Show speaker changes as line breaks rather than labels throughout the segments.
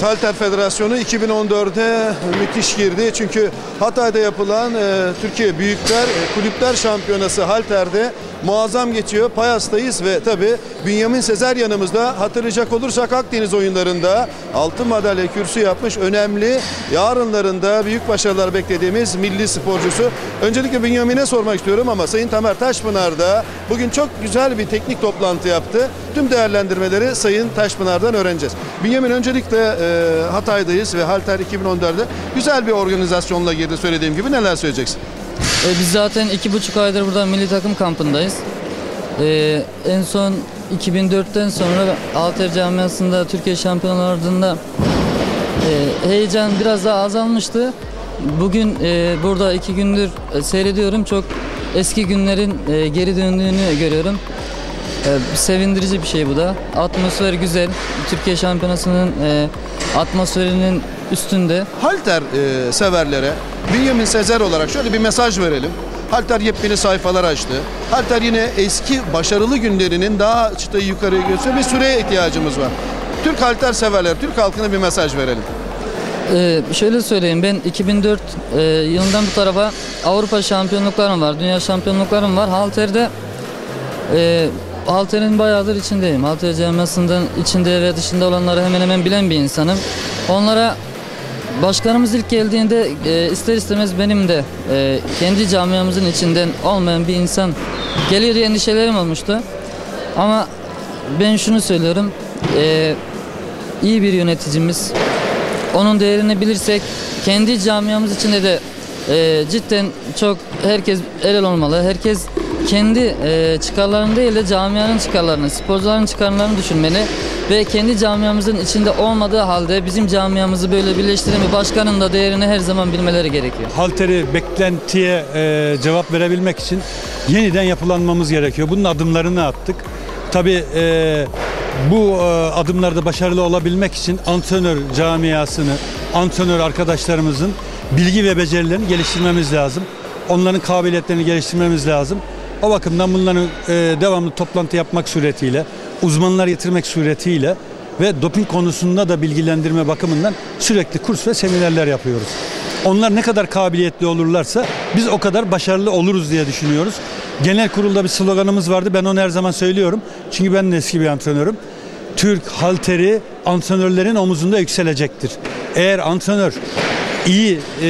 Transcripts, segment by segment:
Halter Federasyonu 2014'e müthiş girdi. Çünkü Hatay'da yapılan e, Türkiye Büyükler e, Kulüpler Şampiyonası Halter'de muazzam geçiyor. Payas'tayız ve tabi Bünyamin Sezer yanımızda. Hatırlayacak olursak Akdeniz oyunlarında altın madalya kürsü yapmış önemli yarınlarında büyük başarılar beklediğimiz milli sporcusu. Öncelikle Bünyamin'e sormak istiyorum ama Sayın Tamer Taşpınar da bugün çok güzel bir teknik toplantı yaptı. Tüm değerlendirmeleri Sayın Taşpınar'dan öğreneceğiz. Bünyamin öncelikle e, Hatay'dayız ve Halter 2014'de güzel bir organizasyonla girdi söylediğim gibi. Neler söyleyeceksin?
E, biz zaten iki buçuk aydır burada milli takım kampındayız. E, en son 2004'ten sonra Alter Camiası'nda Türkiye şampiyonalarında e, heyecan biraz daha azalmıştı. Bugün e, burada iki gündür e, seyrediyorum. Çok eski günlerin e, geri döndüğünü görüyorum. E, sevindirici bir şey bu da. Atmosfer güzel. Türkiye şampiyonasının e, atmosferinin üstünde.
Halter e, severlere Bünyamin Sezer olarak şöyle bir mesaj verelim. Halter yepyeni sayfalar açtı. Halter yine eski başarılı günlerinin daha çıtayı yukarıya götürüyor. Bir süreye ihtiyacımız var. Türk halter severler, Türk halkına bir mesaj verelim.
Ee, şöyle söyleyeyim ben 2004 e, yılından bu tarafa Avrupa şampiyonluklarım var, dünya şampiyonluklarım var. Halter'de e, Halter'in bayağıdır içindeyim. Halter camiasından içinde ve dışında olanları hemen hemen bilen bir insanım. Onlara başkanımız ilk geldiğinde e, ister istemez benim de e, kendi camiamızın içinden olmayan bir insan gelir diye endişelerim olmuştu. Ama ben şunu söylüyorum. E, iyi bir yöneticimiz, onun değerini bilirsek kendi camiamız içinde de e, cidden çok herkes el olmalı. Herkes kendi e, çıkarlarını değil de camianın çıkarlarını, sporcuların çıkarlarını düşünmeli. Ve kendi camiamızın içinde olmadığı halde bizim camiamızı böyle birleştiren bir başkanın da değerini her zaman bilmeleri gerekiyor.
halteri beklentiye e, cevap verebilmek için yeniden yapılanmamız gerekiyor. Bunun adımlarını attık. Tabii e, bu e, adımlarda başarılı olabilmek için antrenör camiasını, antrenör arkadaşlarımızın bilgi ve becerilerini geliştirmemiz lazım. Onların kabiliyetlerini geliştirmemiz lazım. O bakımdan bunları e, devamlı toplantı yapmak suretiyle, uzmanlar getirmek suretiyle ve doping konusunda da bilgilendirme bakımından sürekli kurs ve seminerler yapıyoruz. Onlar ne kadar kabiliyetli olurlarsa biz o kadar başarılı oluruz diye düşünüyoruz. Genel kurulda bir sloganımız vardı. Ben onu her zaman söylüyorum. Çünkü ben de eski bir antrenörüm. Türk halteri antrenörlerin omuzunda yükselecektir. Eğer antrenör iyi e,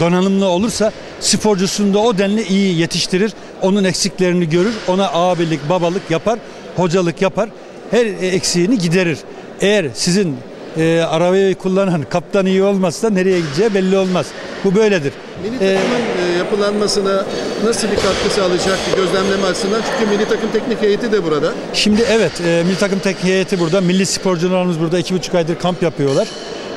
donanımlı olursa sporcusunu da o denli iyi yetiştirir. Onun eksiklerini görür. Ona abilik, babalık yapar, hocalık yapar. Her eksiğini giderir. Eğer sizin e, arabayı kullanan kaptan iyi olmazsa nereye gideceği belli olmaz. Bu böyledir.
Milli
Ee,
takımın e, yapılanmasına nasıl bir katkı sağlayacak gözlemleme açısından? Çünkü milli takım teknik heyeti de burada.
Şimdi evet e, milli takım tek heyeti burada. Milli sporcularımız burada iki buçuk aydır kamp yapıyorlar.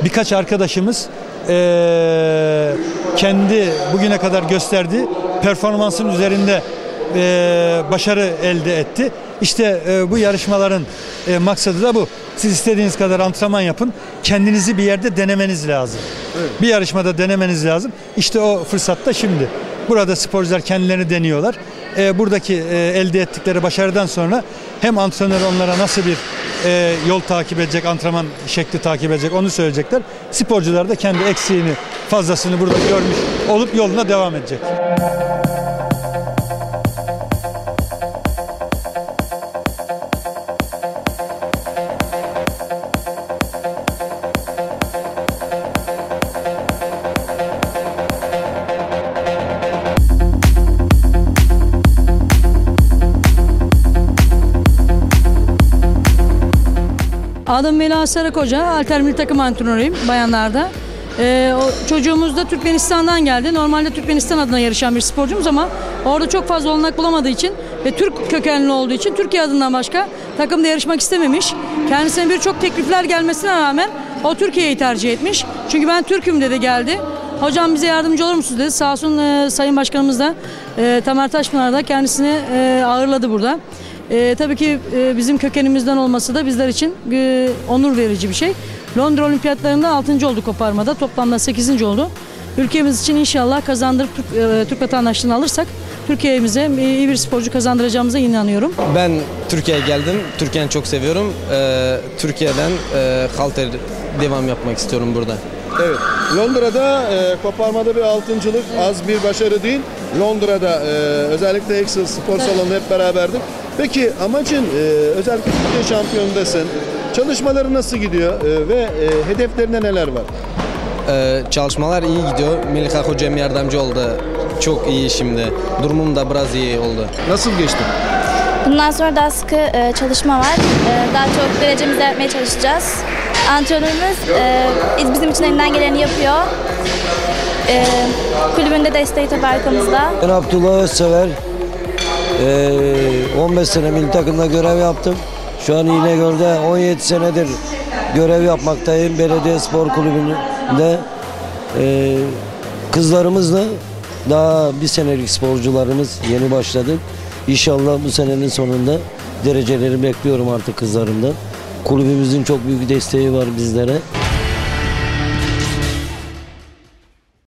Birkaç arkadaşımız e, kendi bugüne kadar gösterdiği performansın üzerinde e, başarı elde etti. İşte e, bu yarışmaların e, maksadı da bu. Siz istediğiniz kadar antrenman yapın. Kendinizi bir yerde denemeniz lazım. Bir yarışmada denemeniz lazım. İşte o fırsat da şimdi. Burada sporcular kendilerini deniyorlar. E, buradaki e, elde ettikleri başarıdan sonra hem antrenör onlara nasıl bir e, yol takip edecek, antrenman şekli takip edecek onu söyleyecekler. Sporcular da kendi eksiğini, fazlasını burada görmüş olup yoluna devam edecek.
Adım Mela Sarakoca, Alter Milli Takım antrenörüyüm bayanlarda. Ee, o çocuğumuz da Türkmenistan'dan geldi. Normalde Türkmenistan adına yarışan bir sporcumuz ama orada çok fazla olanak bulamadığı için ve Türk kökenli olduğu için Türkiye adından başka takımda yarışmak istememiş. Kendisine birçok teklifler gelmesine rağmen o Türkiye'yi tercih etmiş. Çünkü ben Türk'üm dedi geldi. Hocam bize yardımcı olur musunuz dedi. Sağ olsun e, Sayın Başkanımız da e, Tamer Taşpınar da kendisini e, ağırladı burada. E, tabii ki e, bizim kökenimizden olması da bizler için e, onur verici bir şey. Londra Olimpiyatlarında 6. oldu koparmada. Toplamda 8. oldu. ülkemiz için inşallah kazandırıp Türk, e, Türk vatandaşlığını alırsak Türkiye'mize iyi bir sporcu kazandıracağımıza inanıyorum.
Ben Türkiye'ye geldim. Türkiye'yi çok seviyorum. Ee, Türkiye'den e, halter devam yapmak istiyorum burada.
Evet. Londra'da e, koparmada bir altıncılık az bir başarı değil. Londra'da e, özellikle Excel Spor Salonu'nda hep beraberdik. Peki amacın e, özellikle Türkiye şampiyonundasın. Çalışmaları nasıl gidiyor e, ve e, hedeflerinde neler var?
Ee, çalışmalar iyi gidiyor. Melika hocam yardımcı oldu. Çok iyi şimdi. Durumum da biraz iyi oldu.
Nasıl geçti?
Bundan sonra daha sıkı e, çalışma var. E, daha çok derecemizi yapmaya çalışacağız. Antrenörümüz e, bizim için elinden geleni yapıyor. E, kulübün de desteği tabii arkamızda.
Ben Abdullah Özsever. Ee, 15 sene milli takımda görev yaptım. Şu an İnegöl'de 17 senedir görev yapmaktayım. Belediye Spor Kulübü'nde. Ee, kızlarımızla daha bir senelik sporcularımız yeni başladık. İnşallah bu senenin sonunda dereceleri bekliyorum artık kızlarımdan. Kulübümüzün çok büyük desteği var bizlere.